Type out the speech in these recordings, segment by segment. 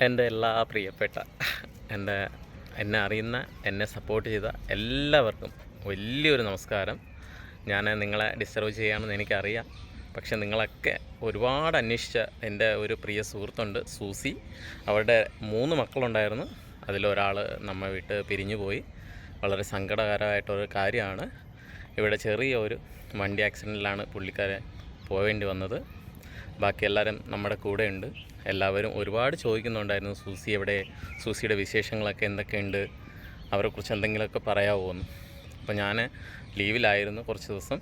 എന്റെ എല്ലാ പ്രിയപ്പെട്ട എന്റെ എന്നെ അറിയുന്ന എന്നെ സപ്പോർട്ട് ചെയ്ത എല്ലാവർക്കും വലിയൊരു നമസ്കാരം. ഞാൻ നിങ്ങളെ ഡിസ്റ്റർബ് ചെയ്യാമെന്ന് എനിക്കറിയാം. പക്ഷെ നിങ്ങളൊക്കെ ഒരുപാട് അന്വേഷിച്ച എന്റെ ഒരു പ്രിയ സുഹൃത്തുണ്ട് സൂസി. അവരുടെ മൂന്ന് മക്കളുണ്ടായിരുന്നു. അതിലൊരാൾ നമ്മെ വിട്ട് പിരിഞ്ഞു പോയി. വളരെ സങ്കടകരമായിട്ടൊരു കാര്യമാണ്. ഇവിടെ ചെറിയ ഒരു വണ്ടി ആക്സിഡന്റിലാണ് പുള്ളിക്കാരെ പോവേണ്ടി വന്നത്. ബാക്കി എല്ലാവരും നമ്മുടെ കൂടെയുണ്ട്. എല്ലാവരും ഒരുപാട് ചോദിക്കുന്നുണ്ടായിരുന്നു സൂസി എവിടെ? സൂസിയുടെ വിശേഷങ്ങളൊക്കെ എന്തൊക്കെയുണ്ട്? അവരെക്കുറിച്ച് എന്തെങ്കിലുമൊക്കെ പറയാമോ എന്ന്. അപ്പോൾ ഞാൻ ലീവിലായിരുന്നു കുറച്ച് ദിവസം.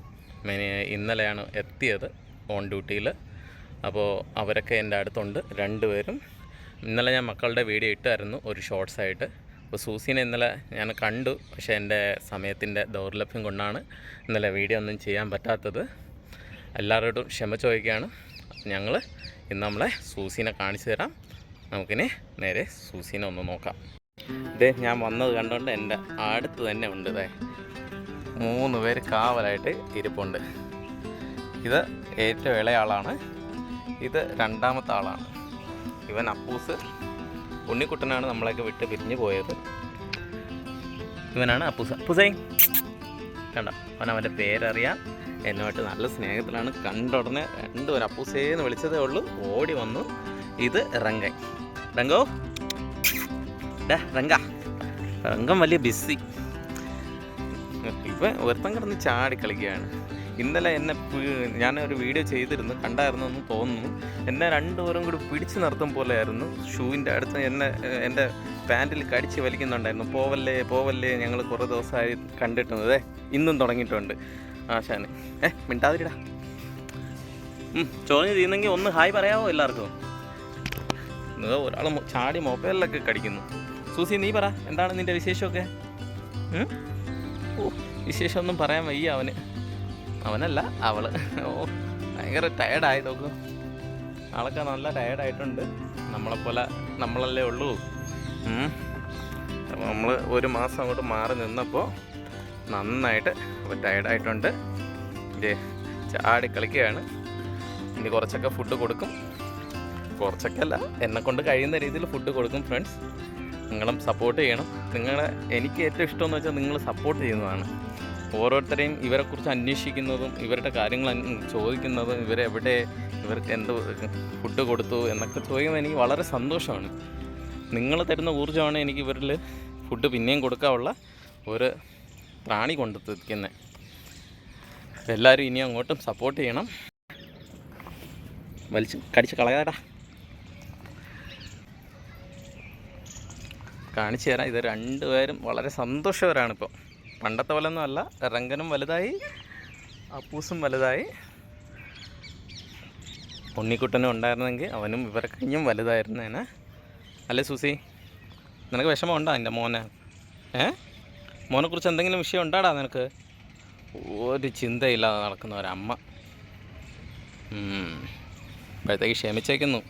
ഇന്നലെയാണ് എത്തിയത് ഓൺ ഡ്യൂട്ടിയിൽ അപ്പോൾ അവരൊക്കെ എന്റെ അടുത്തുണ്ട് രണ്ടുപേരും. ഇന്നലെ ഞാൻ മക്കളുടെ വീഡിയോ ഇട്ടായിരുന്നു ഒരു ഷോർട്സ് ആയിട്ട്. അപ്പോൾ സൂസിനെ ഇന്നലെ ഞാൻ കണ്ടു പക്ഷേ എന്റെ സമയത്തിന്റെ ദൗർലഭ്യം കൊണ്ടാണ് ഇന്നലെ വീഡിയോ ഒന്നും ചെയ്യാൻ പറ്റാത്തത്. എല്ലാവരോടും ക്ഷമ ചോദിക്കുകയാണ്. ഞങ്ങൾ ഇന്ന് നമ്മളെ സൂസിനെ കാണിച്ചു തരാം. നമുക്കിനി നേരെ സൂസിനെ ഒന്ന് നോക്കാം. ഇതേ ഞാൻ വന്നത് കണ്ടുകൊണ്ട് എന്റെ അടുത്ത് തന്നെ ഉണ്ട് ഇതേ മൂന്ന് പേര് കാവലായിട്ട് ഇരിപ്പുണ്ട്. ഇത് ഏറ്റവും ഇളയ ആളാണ്. ഇത് രണ്ടാമത്തെ ആളാണ്. ഇവൻ അപ്പൂസ് ഉണ്ണിക്കുട്ടനാണ് നമ്മളെയൊക്കെ വിട്ട് പിരിഞ്ഞു പോയത്. ഇവനാണ് അപ്പൂസ്. അപ്പൂസേ കണ്ട? അവൻ അവന്റെ പേരറിയാം. എന്നുമായിട്ട് നല്ല സ്നേഹത്തിലാണ് കണ്ട ഉടനെ രണ്ടുപേരും അപ്പൂസേന്ന് വിളിച്ചതേ ഉള്ളൂ. ഓടി വന്നു. ഇത് രംഗൻ. രംഗോ? ഡാ റങ്ക രംഗം വലിയ ബിസി. ഇപ്പം ഒരുത്തം കിടന്ന് ചാടി കളിക്കുകയാണ്. ഇന്നലെ എന്നെ ഞാനൊരു വീഡിയോ ചെയ്തിരുന്നു കണ്ടായിരുന്നു എന്ന് തോന്നുന്നു. എന്നെ രണ്ടുപേരും കൂടി പിടിച്ചു നിർത്തും പോലെയായിരുന്നു. ഷൂവിന്റെ അടുത്ത് എന്നെ എന്റെ പാന്റിൽ കടിച്ച് വലിക്കുന്നുണ്ടായിരുന്നു. പോവല്ലേ പോവല്ലേ ഞങ്ങൾ കുറേ ദിവസമായി കണ്ടിട്ടുന്നത് ഇന്നും തുടങ്ങിയിട്ടുണ്ട്. ആശാന് ഏ മിണ്ടാതിരിടാ. ചോദ്യം ചെയ്യുന്നെങ്കിൽ ഒന്ന് ഹായ് പറയാവോ എല്ലാവർക്കും? ഒരാൾ ചാടി മൊബൈലിലൊക്കെ കടിക്കുന്നു. സൂസി നീ പറ എന്താണ് നിന്റെ വിശേഷമൊക്കെ? വിശേഷമൊന്നും പറയാൻ വയ്യ അവന്. അവനല്ല അവൾ. ഓ ഭയങ്കര ടയർഡായി നോക്കൂ. ആളൊക്കെ നല്ല ടയർഡായിട്ടുണ്ട് നമ്മളെപ്പോലെ നമ്മളല്ലേ ഉള്ളൂ. നമ്മൾ ഒരു മാസം അങ്ങോട്ട് മാറി നിന്നപ്പോൾ നന്നായിട്ട് ടയർഡായിട്ടുണ്ട് ചാടി കളിക്കുകയാണ്. ഇനി കുറച്ചൊക്കെ ഫുഡ് കൊടുക്കും. കുറച്ചൊക്കെ അല്ല എന്നെ കൊണ്ട് കഴിയുന്ന രീതിയിൽ ഫുഡ് കൊടുക്കും ഫ്രണ്ട്സ് നിങ്ങളും സപ്പോർട്ട് ചെയ്യണം. നിങ്ങളെ എനിക്ക് ഏറ്റവും ഇഷ്ടം എന്ന് വെച്ചാൽ നിങ്ങൾ സപ്പോർട്ട് ചെയ്യുന്നതാണ്. ഓരോരുത്തരെയും ഇവരെക്കുറിച്ച് അന്വേഷിക്കുന്നതും ഇവരുടെ കാര്യങ്ങൾ ചോദിക്കുന്നതും ഇവരെവിടെ ഇവർക്ക് എന്ത് ഫുഡ് കൊടുത്തു എന്നൊക്കെ ചോദിക്കുന്നത് എനിക്ക് വളരെ സന്തോഷമാണ്. നിങ്ങൾ തരുന്ന ഊർജമാണ് എനിക്ക് ഇവരിൽ ഫുഡ് പിന്നെയും കൊടുക്കാനുള്ള ഒരു പ്രാണി കൊണ്ടെത്തിക്കുന്നത് എല്ലാവരും ഇനി അങ്ങോട്ടും സപ്പോർട്ട് ചെയ്യണം. വലിച്ച് കടിച്ച് കളയാടാ. കാണിച്ചു തരാം. ഇത് രണ്ടുപേരും വളരെ സന്തോഷവരാണ് ഇപ്പോൾ പണ്ടത്തെ പോലെ ഒന്നുമല്ല റങ്കനും വലുതായി. അപ്പൂസും വലുതായി. ഉണ്ണിക്കുട്ടനും ഉണ്ടായിരുന്നെങ്കിൽ അവനും ഇവരെ കഴിഞ്ഞും വലുതായിരുന്നേനെ. അല്ലേ സുസി? നിനക്ക് വിഷമമുണ്ടോ എന്റെ മോനെ? ഏ? മോനെക്കുറിച്ച് എന്തെങ്കിലും വിഷയം ഉണ്ടാടാ നിനക്ക്? ഒരു ചിന്തയില്ലാതെ നടക്കുന്ന ഒരമ്മ. ഇപ്പോഴത്തേക്ക് ക്ഷമിച്ചേക്കുന്നു.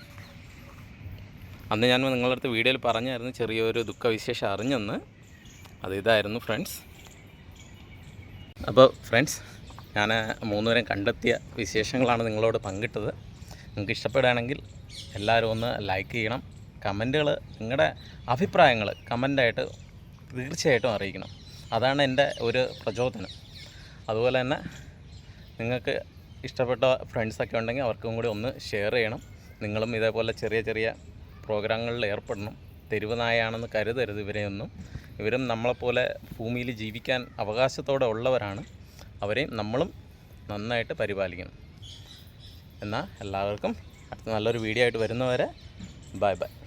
അന്ന് ഞാൻ നിങ്ങളുടെ അടുത്ത് വീഡിയോയിൽ പറഞ്ഞായിരുന്നു ചെറിയൊരു ദുഃഖവിശേഷം അറിഞ്ഞെന്ന്. അത് ഇതായിരുന്നു ഫ്രണ്ട്സ്. അപ്പോൾ ഫ്രണ്ട്സ് ഞാൻ മൂന്നുപേരും കണ്ടെത്തിയ വിശേഷങ്ങളാണ് നിങ്ങളോട് പങ്കിട്ടത്. നിങ്ങൾക്ക് ഇഷ്ടപ്പെടുകയാണെങ്കിൽ എല്ലാവരും ഒന്ന് ലൈക്ക് ചെയ്യണം. കമന്റുകൾ നിങ്ങളുടെ അഭിപ്രായങ്ങൾ കമന്റായിട്ട് തീർച്ചയായിട്ടും അറിയിക്കണം. അതാണ് എന്റെ ഒരു പ്രചോദനം. അതുപോലെ തന്നെ നിങ്ങൾക്ക് ഇഷ്ടപ്പെട്ട ഫ്രണ്ട്സൊക്കെ ഉണ്ടെങ്കിൽ അവർക്കും കൂടി ഒന്ന് ഷെയർ ചെയ്യണം. നിങ്ങളും ഇതേപോലെ ചെറിയ ചെറിയ പ്രോഗ്രാമുകളിൽ ഏർപ്പെടണം. തെരുവ് നായാണെന്ന് കരുതരുത് ഇവരെയൊന്നും. ഇവരും നമ്മളെപ്പോലെ ഭൂമിയിൽ ജീവിക്കാൻ അവകാശത്തോടെ ഉള്ളവരാണ്. അവരെയും നമ്മളും നന്നായിട്ട് പരിപാലിക്കണം. എന്നാൽ എല്ലാവർക്കും അടുത്ത നല്ലൊരു വീഡിയോ ആയിട്ട് വരുന്നവരെ ബൈ ബൈ